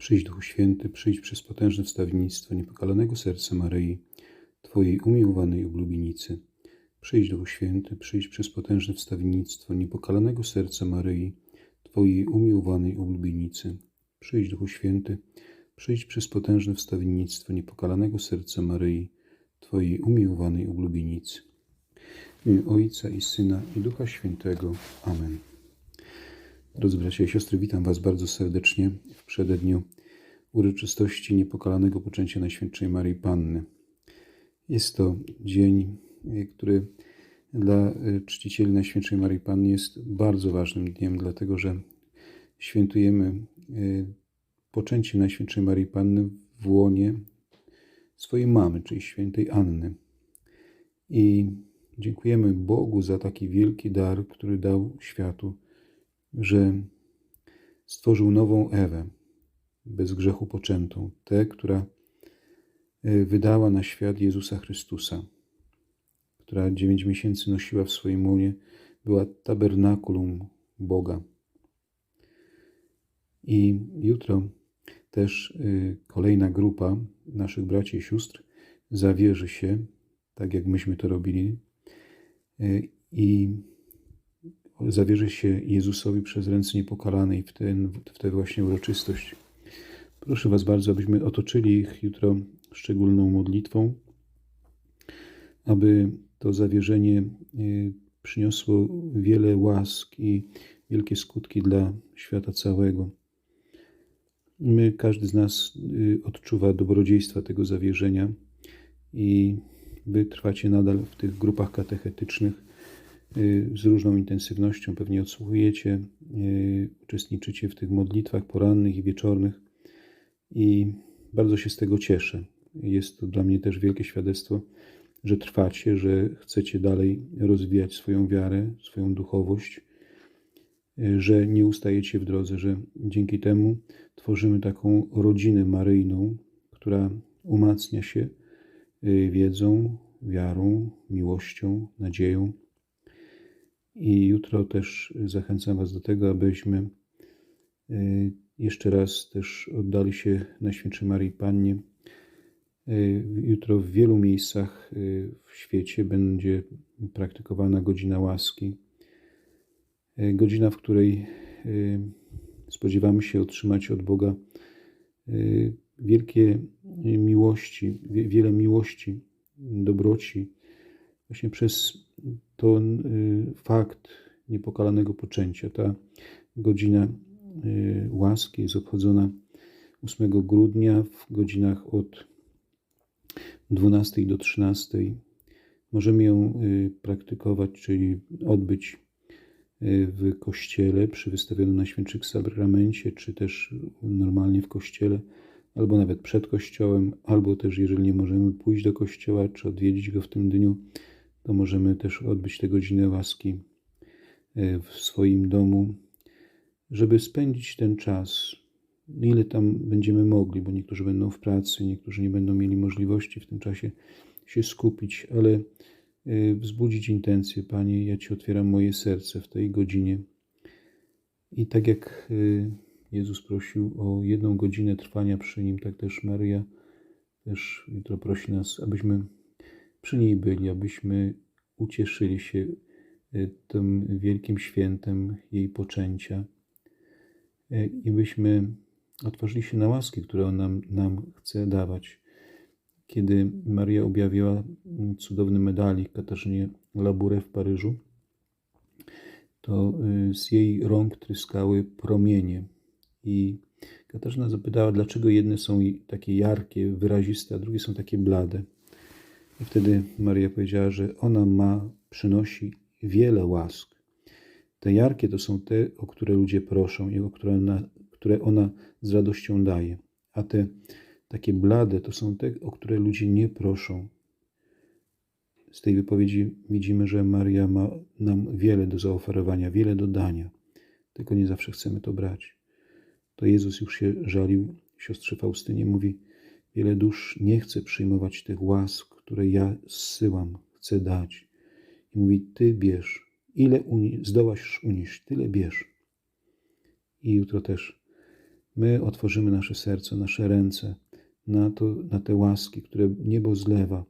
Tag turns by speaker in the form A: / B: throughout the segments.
A: Przyjdź Duchu Święty, przyjdź przez potężne wstawiennictwo niepokalanego serca Maryi, Twojej umiłowanej oblubienicy. Przyjdź Duchu Święty, przyjdź przez potężne wstawiennictwo niepokalanego serca Maryi, Twojej umiłowanej oblubienicy. Przyjdź Duchu Święty, przyjdź przez potężne wstawiennictwo niepokalanego serca Maryi, Twojej umiłowanej oblubienicy. W imię Ojca i Syna i Ducha Świętego. Amen. Drodzy bracia i siostry, witam Was bardzo serdecznie w przededniu uroczystości niepokalanego poczęcia Najświętszej Maryi Panny. Jest to dzień, e, który dla e, czcicieli Najświętszej Maryi Panny jest bardzo ważnym dniem, dlatego że świętujemy e, poczęcie Najświętszej Maryi Panny w łonie swojej mamy, czyli świętej Anny. I dziękujemy Bogu za taki wielki dar, który dał światu że stworzył nową Ewę, bez grzechu poczętą, tę, która e, wydała na świat Jezusa Chrystusa, która dziewięć miesięcy nosiła w swoim łonie, była tabernakulum Boga. I jutro też e, kolejna grupa naszych braci i sióstr zawierzy się, tak jak myśmy to robili, e, i zawierzy się Jezusowi przez ręce niepokalanej w, ten, w tę właśnie uroczystość. Proszę Was bardzo, abyśmy otoczyli ich jutro szczególną modlitwą, aby to zawierzenie e, przyniosło wiele łask i wielkie skutki dla świata całego. My, każdy z nas e, odczuwa dobrodziejstwa tego zawierzenia i Wy trwacie nadal w tych grupach katechetycznych, z różną intensywnością pewnie odsłuchujecie, y, uczestniczycie w tych modlitwach porannych i wieczornych i bardzo się z tego cieszę. Jest to dla mnie też wielkie świadectwo, że trwacie, że chcecie dalej rozwijać swoją wiarę, swoją duchowość, y, że nie ustajecie w drodze, że dzięki temu tworzymy taką rodzinę maryjną, która umacnia się wiedzą, wiarą, miłością, nadzieją i jutro też zachęcam Was do tego, abyśmy y, jeszcze raz też oddali się Najświętszej Marii Pannie. Y, jutro w wielu miejscach y, w świecie będzie praktykowana godzina łaski. Godzina, w której spodziewamy się otrzymać od Boga wielkie miłości, wiele miłości, dobroci, właśnie przez to y, fakt niepokalanego poczęcia. Ta godzina y, łaski jest obchodzona 8 grudnia w godzinach od 12 do 13. Możemy ją y, praktykować, czyli odbyć w kościele przy wystawionym na świętszych sakramencie, czy też normalnie w kościele, albo nawet przed kościołem, albo też jeżeli nie możemy pójść do kościoła, czy odwiedzić go w tym dniu, to możemy też odbyć tę godzinę łaski e, w swoim domu, żeby spędzić ten czas, ile tam będziemy mogli, bo niektórzy będą w pracy, niektórzy nie będą mieli możliwości w tym czasie się skupić, ale e, wzbudzić intencję, Panie, ja Ci otwieram moje serce w tej godzinie. I tak jak e, Jezus prosił o jedną godzinę trwania przy Nim, tak też Maryja też jutro prosi nas, abyśmy przy niej byli, abyśmy ucieszyli się e, tym wielkim świętem jej poczęcia e, i byśmy otworzyli się na łaski, które on nam, nam chce dawać. Kiedy Maria objawiła cudowny medalik Katarzynie Labouré w Paryżu, to e, z jej rąk tryskały promienie i Katarzyna zapytała, dlaczego jedne są takie jarkie, wyraziste, a drugie są takie blade. I wtedy Maria powiedziała, że ona ma, przynosi wiele łask. Te jarkie to są te, o które ludzie proszą i o które ona, które ona z radością daje. A te takie blade to są te, o które ludzie nie proszą. Z tej wypowiedzi widzimy, że Maria ma nam wiele do zaoferowania, wiele do dania, tylko nie zawsze chcemy to brać. To Jezus już się żalił siostrze Faustynie, mówi: Wiele dusz nie chce przyjmować tych łask, które ja zsyłam, chcę dać. I mówi, Ty bierz. Ile uni zdołasz unieść, tyle bierz. I jutro też My otworzymy nasze serce, nasze ręce na, to, na te łaski, które niebo zlewa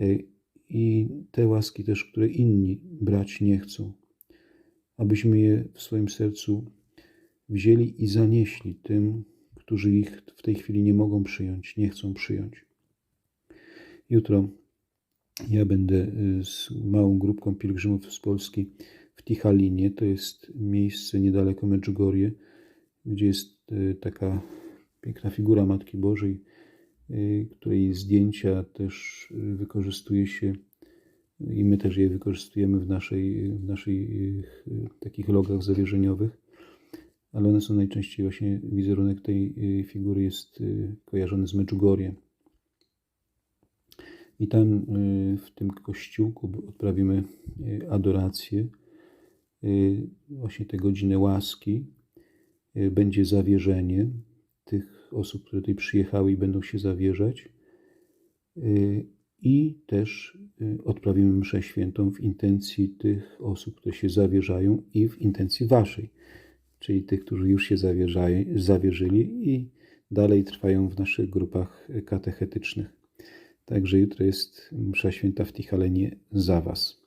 A: y, i te łaski też, które inni brać nie chcą, abyśmy je w swoim sercu wzięli i zanieśli tym, którzy ich w tej chwili nie mogą przyjąć, nie chcą przyjąć. Jutro ja będę y, z małą grupką pielgrzymów z Polski w Tichalinie. To jest miejsce niedaleko Medjugorje, gdzie jest y, taka piękna figura Matki Bożej, y, której zdjęcia też wykorzystuje się i my też je wykorzystujemy w naszej, w naszej takich logach zawierzeniowych ale one są najczęściej właśnie, wizerunek tej figury jest kojarzony z Medjugorje. I tam y, w tym kościółku odprawimy adorację, właśnie te godziny łaski. Będzie zawierzenie tych osób, które tutaj przyjechały i będą się zawierzać. I też odprawimy mszę świętą w intencji tych osób, które się zawierzają i w intencji waszej czyli tych, którzy już się zawierzyli i dalej trwają w naszych grupach katechetycznych. Także jutro jest msza święta w Tichalenie za Was.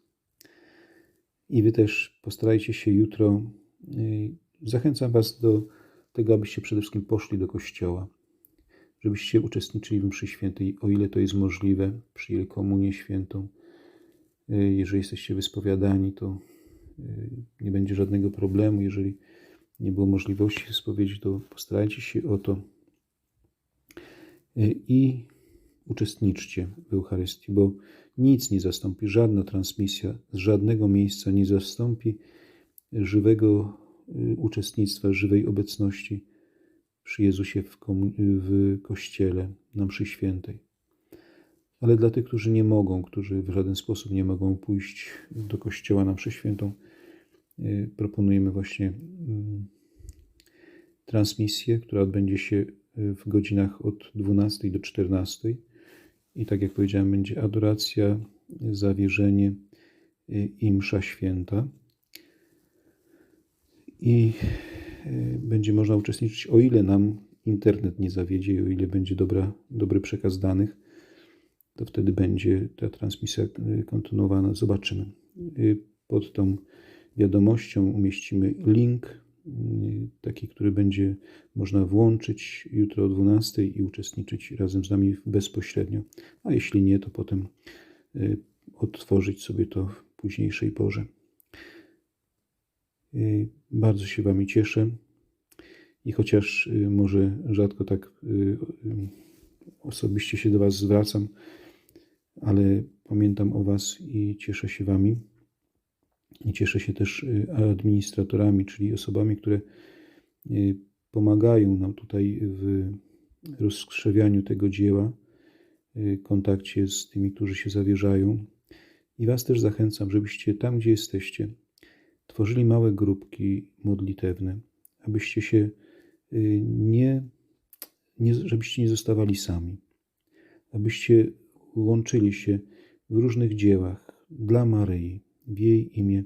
A: I Wy też postarajcie się jutro, y, zachęcam Was do tego, abyście przede wszystkim poszli do kościoła, żebyście uczestniczyli w mszy świętej, o ile to jest możliwe, przyjęli komunię świętą. Y, jeżeli jesteście wyspowiadani, to y, nie będzie żadnego problemu. Jeżeli nie było możliwości spowiedzi, to postarajcie się o to i uczestniczcie w Eucharystii, bo nic nie zastąpi, żadna transmisja z żadnego miejsca nie zastąpi żywego y, uczestnictwa, żywej obecności przy Jezusie w, w Kościele na mszy świętej. Ale dla tych, którzy nie mogą, którzy w żaden sposób nie mogą pójść do Kościoła na mszę świętą, Y, proponujemy właśnie mm, transmisję, która odbędzie się y, w godzinach od 12 do 14. I tak jak powiedziałem, będzie adoracja, zawierzenie y, i msza święta. I będzie można uczestniczyć, o ile nam internet nie zawiedzie, o ile będzie dobra, dobry przekaz danych, to wtedy będzie ta transmisja kontynuowana. Zobaczymy. Pod tą wiadomością umieścimy link, taki, który będzie można włączyć jutro o 12 i uczestniczyć razem z nami bezpośrednio. A jeśli nie, to potem y, odtworzyć sobie to w późniejszej porze. Y, bardzo się Wami cieszę i chociaż y, może rzadko tak osobiście się do Was zwracam, ale pamiętam o Was i cieszę się Wami. I cieszę się też y, administratorami, czyli osobami, które y, pomagają nam tutaj w rozkrzewianiu tego dzieła, y, kontakcie z tymi, którzy się zawierzają. I Was też zachęcam, żebyście tam, gdzie jesteście, tworzyli małe grupki modlitewne, abyście się nie, nie żebyście nie zostawali sami, abyście łączyli się w różnych dziełach dla Maryi, w jej imię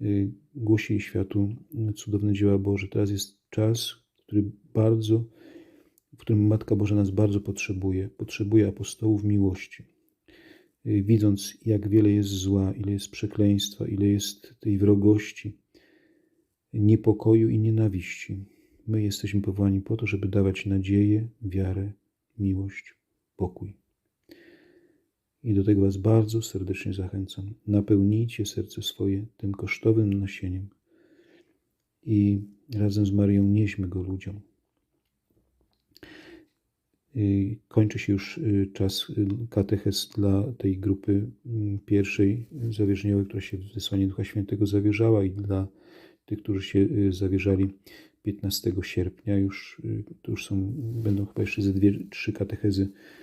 A: y, głosili światu cudowne dzieła Boże. Teraz jest czas, który bardzo, w którym Matka Boża nas bardzo potrzebuje. Potrzebuje apostołów miłości. Y, widząc, jak wiele jest zła, ile jest przekleństwa, ile jest tej wrogości, niepokoju i nienawiści, my jesteśmy powołani po to, żeby dawać nadzieję, wiarę, miłość, pokój. I do tego Was bardzo serdecznie zachęcam. Napełnijcie serce swoje tym kosztowym nasieniem i razem z Marią nieśmy go ludziom. Kończy się już y, czas y, katechez dla tej grupy pierwszej zawierzeniowej, która się w wysłanie Ducha Świętego zawierzała i dla tych, którzy się y, zawierzali 15 sierpnia. Już, to już są, będą chyba jeszcze ze dwie, trzy katechezy Y,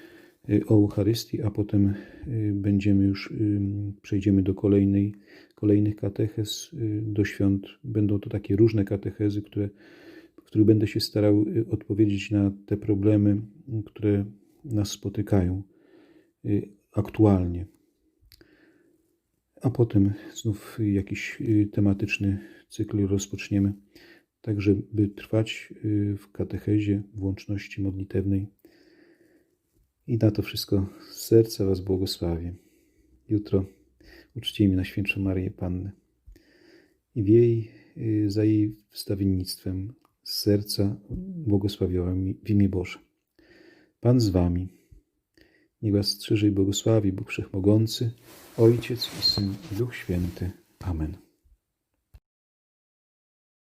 A: o Eucharystii, a potem y, będziemy już, y, przejdziemy do kolejnej, kolejnych katechez, do świąt. Będą to takie różne katechezy, które, w których będę się starał odpowiedzieć na te problemy, które nas spotykają aktualnie. A potem znów jakiś tematyczny cykl rozpoczniemy. tak żeby trwać y, w katechezie, w łączności modlitewnej. I na to wszystko z serca Was błogosławię. Jutro uczcijmy na świętszą Marię Pannę. I w jej, y, za jej wstawiennictwem z serca błogosławiłem w imię Boże. Pan z Wami. Niech Was strzeże i błogosławi Bóg Wszechmogący, Ojciec i Syn i Duch Święty. Amen.